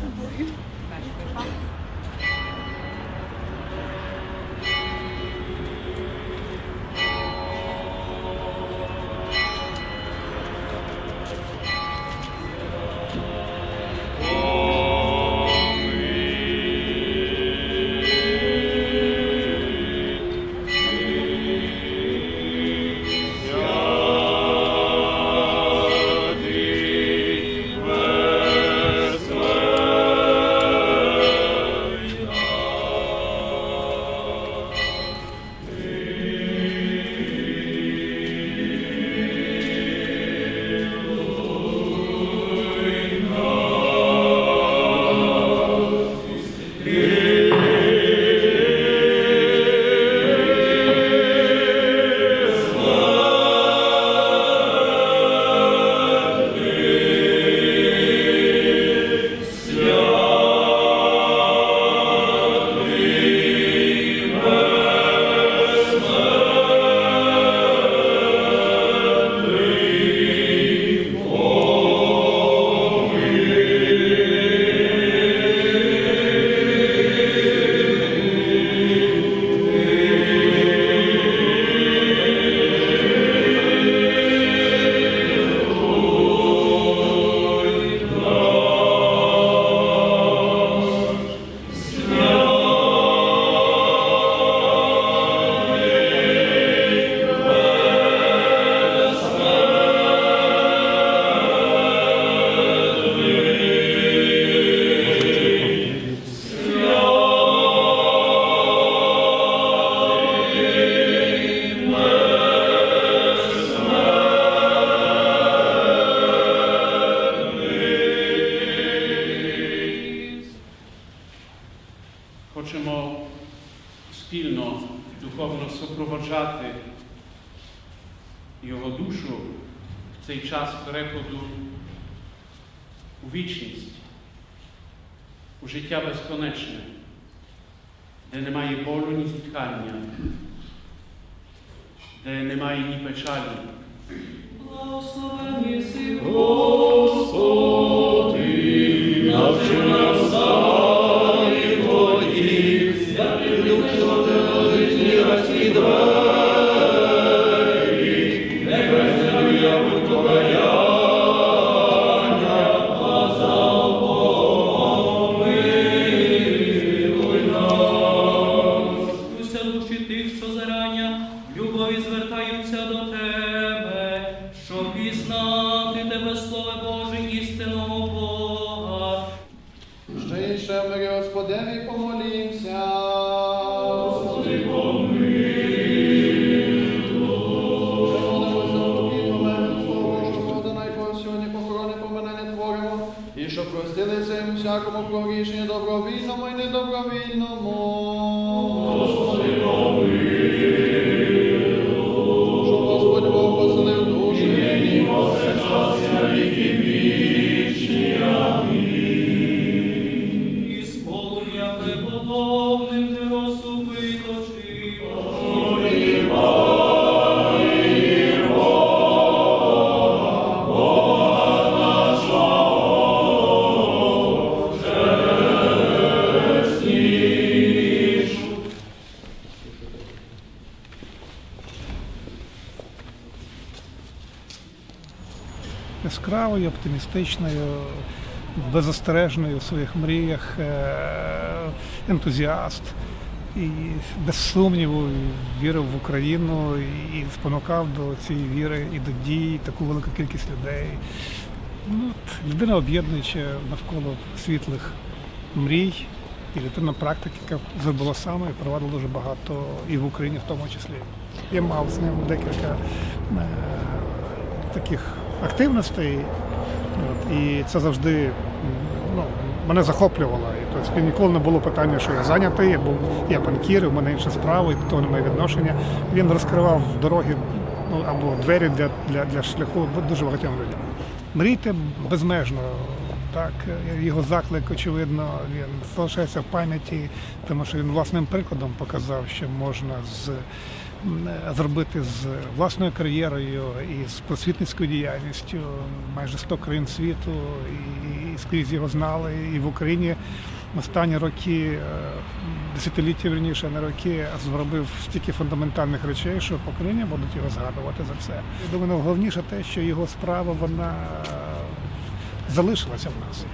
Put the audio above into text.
嗯。Хочемо спільно духовно супроводжати його душу в цей час переходу у вічність, у життя безконечне, де немає болю, ні зітхання, де немає ні печалі. Благословен єси, любові звертаються до тебе, щоб пізнати тебе, Слово Боже, істинного Бога. Ще інше мири Господеві помолімся. Господи, і щоб простили цим всякому прорішенню добровільному і недобровільному. Яскравою, оптимістичною, беззастережною в своїх мріях, е, ентузіаст. І без сумніву вірив в Україну і спонукав до цієї віри і до дій таку велику кількість людей. Ну, от, людина об'єднуюча навколо світлих мрій і людина практики, яка зробила саме і провадила дуже багато і в Україні в тому числі. Я мав з ним декілька е, таких активностей, от, і це завжди ну, мене захоплювало. І, тобто, ніколи не було питання, що я зайнятий, я був я банкір, у мене справа, і до того немає відношення. Він розкривав дороги ну, або двері для, для, для шляху дуже багатьом людям. Мрійте безмежно. Так, його заклик, очевидно, він залишається в пам'яті, тому що він власним прикладом показав, що можна з зробити з власною кар'єрою і з просвітницькою діяльністю майже 100 країн світу, і, скрізь його знали. І в Україні останні роки, е, десятиліття вірніше, не роки, зробив стільки фундаментальних речей, що покоління будуть його згадувати за це. Я думаю, найголовніше те, що його справа вона залишилася в нас.